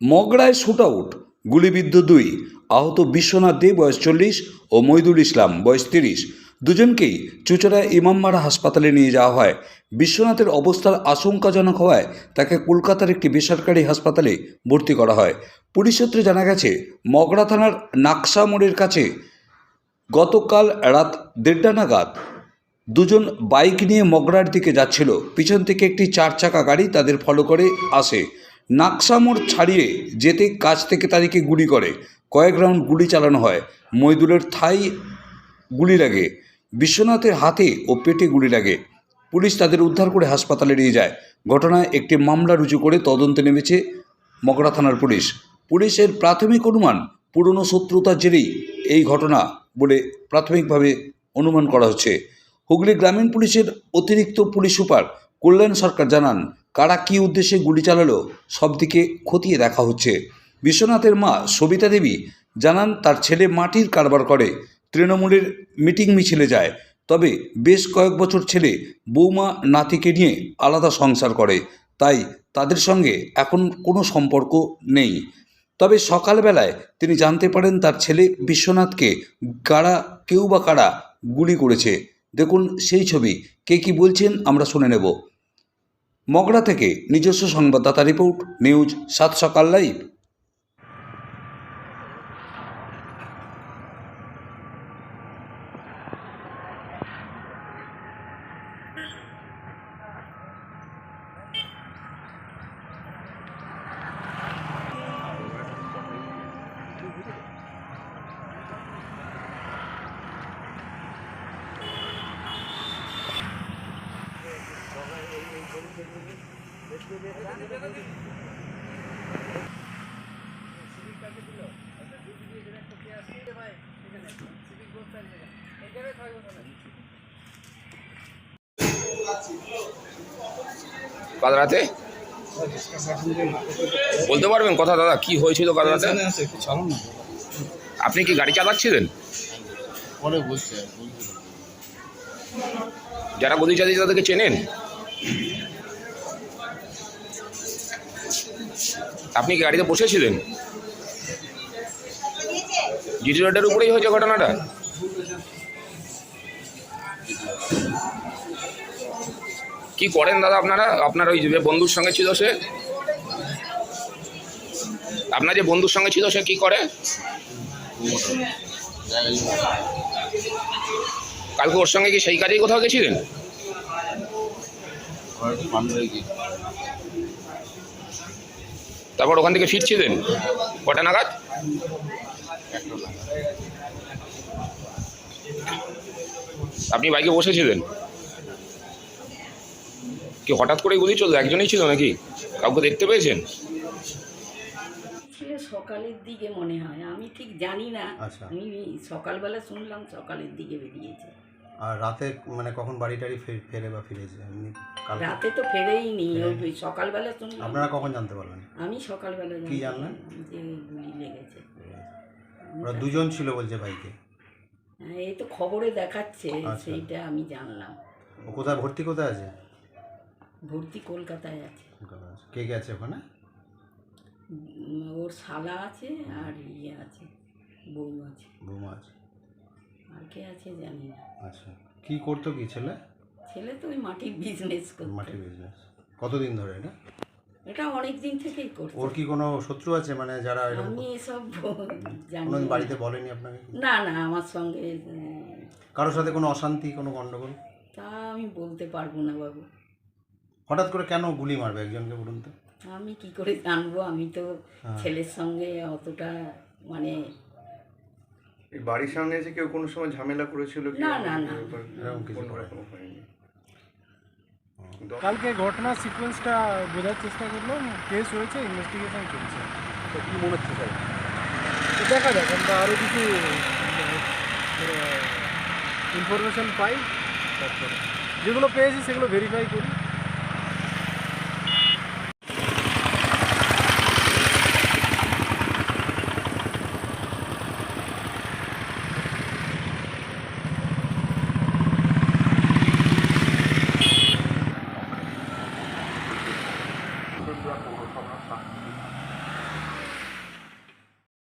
মগড়ায় shoot out গুলিবিদ্ধ দুই, আহত বিশ্বনাথ দে, বয়স চল্লিশ, ও মইদুল ইসলাম, বয়স তিরিশ। দুজনকেই চুচড়া ইমামমারা হাসপাতালে নিয়ে যাওয়া হয়। বিশ্বনাথের অবস্থার আশঙ্কাজনক হওয়ায় তাকে কলকাতার একটি বেসরকারি হাসপাতালে ভর্তি করা হয়। পুলিশ সূত্রে জানা গেছে মগড়া থানার নাকশা মোড়ের কাছে গতকাল রাত দেড়টা নাগাদ দুজন বাইক নিয়ে মগরার দিকে যাচ্ছিল। পিছন থেকে একটি চার চাকা গাড়ি তাদের ফলো করে আসে। নাকসামোড় ছাড়িয়ে যেতে কাছ থেকে তাদেরকে গুলি করে। কয়েক রাউন্ড গুলি চালানো হয়। মইদুলের থাই গুলি লাগে। বিশ্বনাথের হাতে ও পেটে গুলি লাগে। পুলিশ তাদের উদ্ধার করে হাসপাতালে নিয়ে যায়। ঘটনায় একটি মামলা রুজু করে তদন্তে নেমেছে মগরা থানার পুলিশ। পুলিশের প্রাথমিক অনুমান, পুরনো শত্রুতার জেরেই এই ঘটনা বলে প্রাথমিকভাবে অনুমান করা হচ্ছে। হুগলি গ্রামীণ পুলিশের অতিরিক্ত পুলিশ সুপার কল্যাণ সরকার জানান কারা কী উদ্দেশ্যে গুলি চালালো সব দিকে খতিয়ে দেখা হচ্ছে। বিশ্বনাথের মা সবিতা দেবী জানান, তার ছেলে মাটির কারবার করে, তৃণমূলের মিটিং মিছিলে যায়। তবে বেশ কয়েক বছর ছেলে বৌমা নাতিকে নিয়ে আলাদা সংসার করে, তাই তাদের সঙ্গে এখন কোনো সম্পর্ক নেই। তবে সকালবেলায় তিনি জানতে পারেন, তার ছেলে বিশ্বনাথকে কারা, কেউ বা কারা গুলি করেছে। দেখুন সেই ছবি, কে কি বলছেন আমরা শুনে নেব। মগড়া থেকে নিজস্ব সংবাদদাতা রিপোর্ট নিউজ সাত সকাল লাইভ। কাল রাতে বলতে পারবেন কথা দাদা কি হয়েছিল কাল রাতে আপনি কি গাড়ি চালাচ্ছিলেন? পরে বলছে বলছিল যারা গদি চালিয়ে তাদেরকে চেনেন? আপনি কি গাড়িতে বসেছিলেন? জিটি রোডের উপরেই হয়েছে ঘটনাটা? কি করেন দাদা আপনারা? আপনার ওই যে বন্ধুর সঙ্গে ছিল সে? আপনার যে বন্ধুর সঙ্গে ছিল সে কি করে? কালকে ওর সঙ্গে কি সেই কাজেই কোথাও গেছিলেন? তারপর ওখান থেকে ফিরছিলেন কটা নাগাদ? আপনি বাইকে বসেছিলেন? কি হঠাৎ করে গুলি চলল একজনই ছিল নাকি? কাউকে দেখতে পেয়েছেন? ছিল সকালের দিকে মনে হয় আমি ঠিক জানি না। আচ্ছা। আমি সকালবেলা শুনলাম সকালের দিকে বেরিয়েছে। আর রাতে মানে কখন বাড়ি টাড়ি ফেরে বা ফিরেছে এমনি কালকে। রাতে তো ফেরেই নি। ওই সকালবেলা শুনলাম আপনারা কখন জানতে পারলেন? আমি সকালবেলা কি জানলেন? যে গুলি লেগেছে। ওরা দুজন ছিল বলছে ভাইকে। হ্যাঁ, এই তো খবরে দেখাচ্ছে আচ্ছা। সেইটা আমি জানলাম। ও কোথায় ভর্তি কোথায় আছে? ভর্তি কলকাতায় আছে। কে কে আছে ওখানে? ওর শালা আছে আর ইয়ে আছে বউ আছে। বৌমা আছে। আর কে আছে জানি না। আচ্ছা কি করতো কি ছেলে? ছেলে তো ওই মাটির বিজনেস করতো। মাটির বিজনেস কতদিন ধরে এটা? এটা অনেক দিন থেকেই করতো। ওর কি কোনো শত্রু আছে? মানে যারা এরকম আমি এসব জানি কোনো বাড়িতে বলেনি আপনাকে? না না আমার সঙ্গে উম, কারোর সাথে কোনো অশান্তি কোনো গন্ডগোল? তা আমি বলতে পারব না বাবু। হঠাৎ করে কেন গুলি মারবে একজনকে বলুন তো? আমি কি করে জানব? আমি তো হ্যাঁ। ছেলের সঙ্গে অতটা মানে এই বাড়ির সামনে এসে কেউ কোনো সময় ঝামেলা করেছিল কি? না, না, না। কোনো। রকম হয়নি। কালকে ঘটনার সিকোয়েন্সটা বোঝার চেষ্টা করলাম কেস হয়েছে ইনভেস্টিগেশন চলছে। তো কি মনে হচ্ছে স্যার দেখা যাক আমরা আরও কিছু ইনফরমেশন পাই। তারপরে যেগুলো পেয়েছি সেগুলো ভেরিফাই করি।